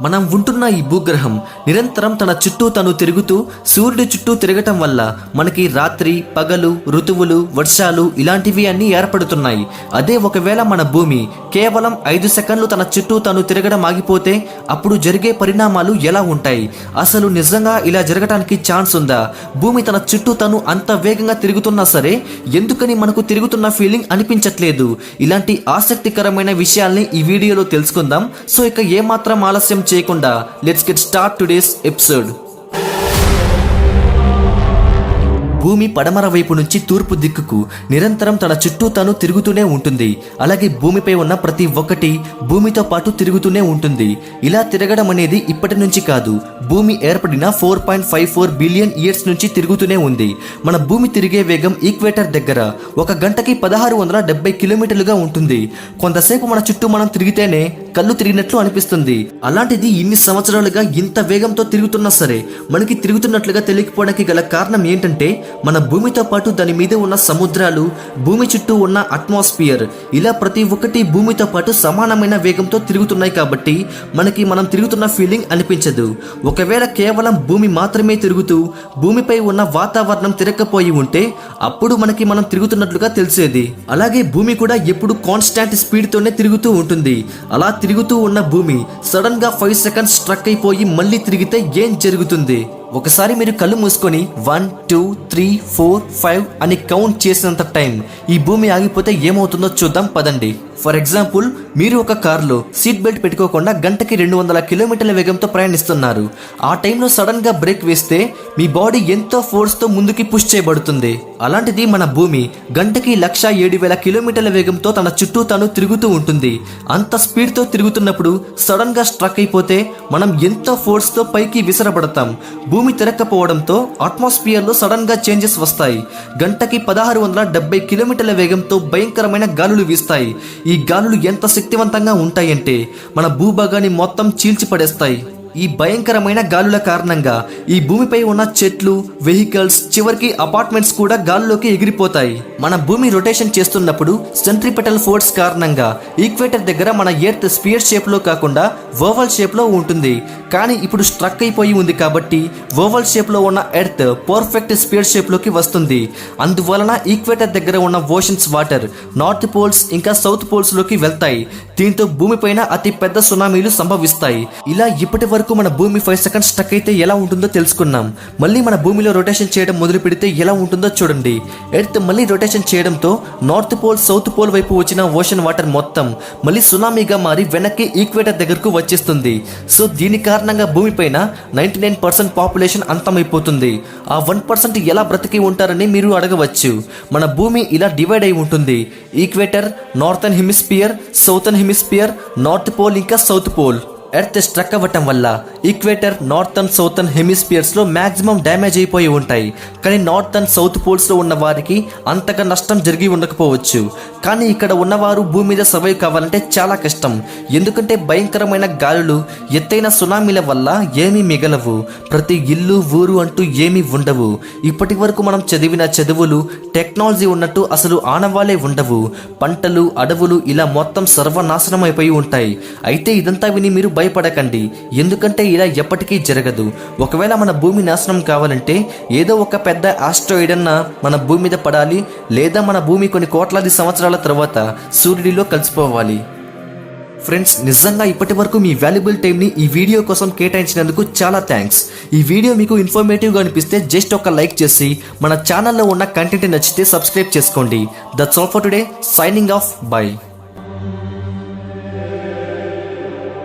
మనం ఉంటున్న ఈ భూగ్రహం నిరంతరం తన చుట్టూ తను తిరుగుతూ సూర్యుడి చుట్టూ తిరగటం వల్ల మనకి రాత్రి పగలు ఋతువులు వర్షాలు ఇలాంటివి అన్నీ ఏర్పడుతున్నాయి. అదే ఒకవేళ మన భూమి కేవలం ఐదు సెకండ్లు తన చుట్టూ తను తిరగడం ఆగిపోతే అప్పుడు జరిగే పరిణామాలు ఎలా ఉంటాయి? అసలు నిజంగా ఇలా జరగటానికి ఛాన్స్ ఉందా? భూమి తన చుట్టూ తను అంత వేగంగా తిరుగుతున్నా సరే ఎందుకని మనకు తిరుగుతున్న ఫీలింగ్ అనిపించట్లేదు? ఇలాంటి ఆసక్తికరమైన విషయాల్ని ఈ వీడియోలో తెలుసుకుందాం. సో ఇక ఏమాత్రం ఆలస్యం చేయకుండా let's get start today's episode భూమి పడమర వైపు నుంచి తూర్పు దిక్కుకు నిరంతరం తన చుట్టూ తను తిరుగుతూనే ఉంటుంది. అలాగే భూమిపై ఉన్న ప్రతి ఒక్కటి భూమితో పాటు తిరుగుతూనే ఉంటుంది. ఇలా తిరగడం అనేది ఇప్పటి నుంచి కాదు. భూమి ఏర్పడిన four point five four billion years నుంచి తిరుగుతూనే ఉంది. మన భూమి తిరిగే వేగం ఈక్వేటర్ దగ్గర ఒక గంటకి పదహారు వందల డెబ్బై కిలోమీటర్లుగా ఉంటుంది. కొంతసేపు మన చుట్టూ మనం తిరిగితేనే కళ్ళు తిరిగినట్లు అనిపిస్తుంది. అలాంటిది ఇన్ని సంవత్సరాలుగా ఇంత వేగంతో తిరుగుతున్నా సరే మనకి తిరుగుతున్నట్లుగా తెలియకపోవడానికి గల కారణం ఏంటంటే మన భూమితో పాటు దాని మీద ఉన్న సముద్రాలు భూమి చుట్టూ ఉన్న అట్మాస్ఫియర్ ఇలా ప్రతి ఒక్కటి భూమితో పాటు సమానమైన వేగంతో తిరుగుతున్నాయి కాబట్టి మనకి మనం తిరుగుతున్న ఫీలింగ్ అనిపించదు. ఒకవేళ కేవలం భూమి మాత్రమే తిరుగుతూ భూమిపై ఉన్న వాతావరణం తిరగకపోయి ఉంటే అప్పుడు మనకి మనం తిరుగుతున్నట్లుగా తెలిసేది. అలాగే భూమి కూడా ఎప్పుడు కాన్స్టాంట్ స్పీడ్తోనే తిరుగుతూ ఉంటుంది. అలా తిరుగుతూ ఉన్న భూమి సడన్గా ఫైవ్ సెకండ్స్ స్ట్రక్ అయిపోయి మళ్ళీ తిరిగితే ఏం జరుగుతుంది? ఒకసారి మీరు కళ్ళు మూసుకొని one two three four five అని కౌంట్ చేసినంత టైం ఈ భూమి ఆగిపోతే ఏమవుతుందో చూద్దాం పదండి. ఫర్ ఎగ్జాంపుల్ మీరు ఒక కారులో సీట్ బెల్ట్ పెట్టుకోకుండా గంటకి రెండు వందల కిలోమీటర్ల వేగంతో ప్రయాణిస్తున్నారు. ఆ టైంలో సడన్గా బ్రేక్ వేస్తే మీ బాడీ ఎంతో ఫోర్స్తో ముందుకి పుష్ చేయబడుతుంది. అలాంటిది మన భూమి గంటకి లక్ష ఏడు వేల కిలోమీటర్ల వేగంతో తన చుట్టూ తాను తిరుగుతూ ఉంటుంది. అంత స్పీడ్తో తిరుగుతున్నప్పుడు సడన్గా స్ట్రక్ అయిపోతే మనం ఎంతో ఫోర్స్తో పైకి విసరబడతాం. భూమి భూమి తిరక్కపోవడంతో అట్మాస్ఫియర్లో సడన్గా చేంజెస్ వస్తాయి. గంటకి పదహారు వందల డెబ్బై కిలోమీటర్ల వేగంతో భయంకరమైన గాలులు వీస్తాయి. ఈ గాలులు ఎంత శక్తివంతంగా ఉంటాయంటే మన భూభాగాన్ని మొత్తం చీల్చిపడేస్తాయి. ఈ భయంకరమైన గాలుల కారణంగా ఈ భూమిపై ఉన్న చెట్లు వెహికల్స్ చివరికి అపార్ట్మెంట్స్ కూడా గాల్లోకి ఎగిరిపోతాయి. మన భూమి రొటేషన్ చేస్తున్నప్పుడు సెంట్రిపెటల్ ఫోర్స్ కారణంగా ఈక్వేటర్ దగ్గర మన ఎర్త్ స్పియర్ షేప్లో కాకుండా ఓవల్ షేప్లో ఉంటుంది. కానీ ఇప్పుడు స్ట్రక్ అయిపోయి ఉంది కాబట్టి ఓవల్ షేప్లో ఉన్న ఎర్త్ పర్ఫెక్ట్ స్పియర్ షేప్లోకి వస్తుంది. అందువలన ఈక్వేటర్ దగ్గర ఉన్న ఓషన్స్ వాటర్ నార్త్ పోల్స్ ఇంకా సౌత్ పోల్స్లోకి వెళ్తాయి. దీంతో భూమిపైన అతి పెద్ద సునామీలు సంభవిస్తాయి. ఇలా ఇప్పటి వరకు మన భూమి ఫైవ్ సెకండ్స్ స్టక్ అయితే ఎలా ఉంటుందో తెలుసుకున్నాం. మళ్ళీ మన భూమిలో రొటేషన్ చేయడం మొదలు పెడితే ఎలా ఉంటుందో చూడండి. ఎర్త్ మళ్ళీ రొటేషన్ చేయడంతో నార్త్ పోల్ సౌత్ పోల్ వైపు వచ్చిన ఓషన్ వాటర్ మొత్తం మళ్ళీ సునామీగా మారి వెనక్కి ఈక్వేటర్ దగ్గరకు వచ్చేస్తుంది. సో దీని కారణంగా భూమిపైన నైంటీ నైన్ పర్సెంట్ పాపులేషన్ అంతమైపోతుంది. ఆ వన్ పర్సెంట్ ఎలా బ్రతికి ఉంటారని మీరు అడగవచ్చు. మన భూమి ఇలా డివైడ్ అయి ఉంటుంది. Equator northern hemisphere southern hemisphere north pole ఇంకా సౌత్ పోల్ ఎర్త్ స్ట్రక్ అవ్వటం వల్ల ఈక్వేటర్ నార్థన్ అండ్ సౌతర్న్ హెమిస్పియర్స్లో మాక్సిమం డ్యామేజ్ అయిపోయి ఉంటాయి. కానీ నార్త్ అండ్ సౌత్ పోల్స్లో ఉన్న వారికి అంతగా నష్టం జరిగి ఉండకపోవచ్చు. కానీ ఇక్కడ ఉన్నవారు భూమి మీద సర్వైవ్ కావాలంటే చాలా కష్టం. ఎందుకంటే భయంకరమైన గాలులు ఎత్తైన సునామీల వల్ల ఏమీ మిగలవు. ప్రతి ఇల్లు ఊరు అంటూ ఏమీ ఉండవు. ఇప్పటి వరకు మనం చదివిన చదువులు టెక్నాలజీ ఉన్నట్టు అసలు ఆనవాలే ఉండవు. పంటలు అడవులు ఇలా మొత్తం సర్వనాశనం అయిపోయి ఉంటాయి. అయితే ఇదంతా విని మీరు భయపడకండి. ఎందుకంటే ఇలా ఎప్పటికీ జరగదు. ఒకవేళ మన భూమి నాశనం కావాలంటే ఏదో ఒక పెద్ద ఆస్ట్రాయిడ్ అన్న మన భూమి మీద పడాలి లేదా మన భూమి కొన్ని కోట్లాది సంవత్సరాల తర్వాత సూర్యుడిలో కలిసిపోవాలి. ఫ్రెండ్స్ నిజంగా ఇప్పటి వరకు మీ వాల్యుబుల్ టైంని ఈ వీడియో కోసం కేటాయించినందుకు చాలా థ్యాంక్స్ ఈ వీడియో మీకు ఇన్ఫర్మేటివ్గా అనిపిస్తే జస్ట్ ఒక లైక్ చేసి మన ఛానల్లో ఉన్న కంటెంట్ నచ్చితే సబ్స్క్రైబ్ చేసుకోండి. That's all for today signing off bye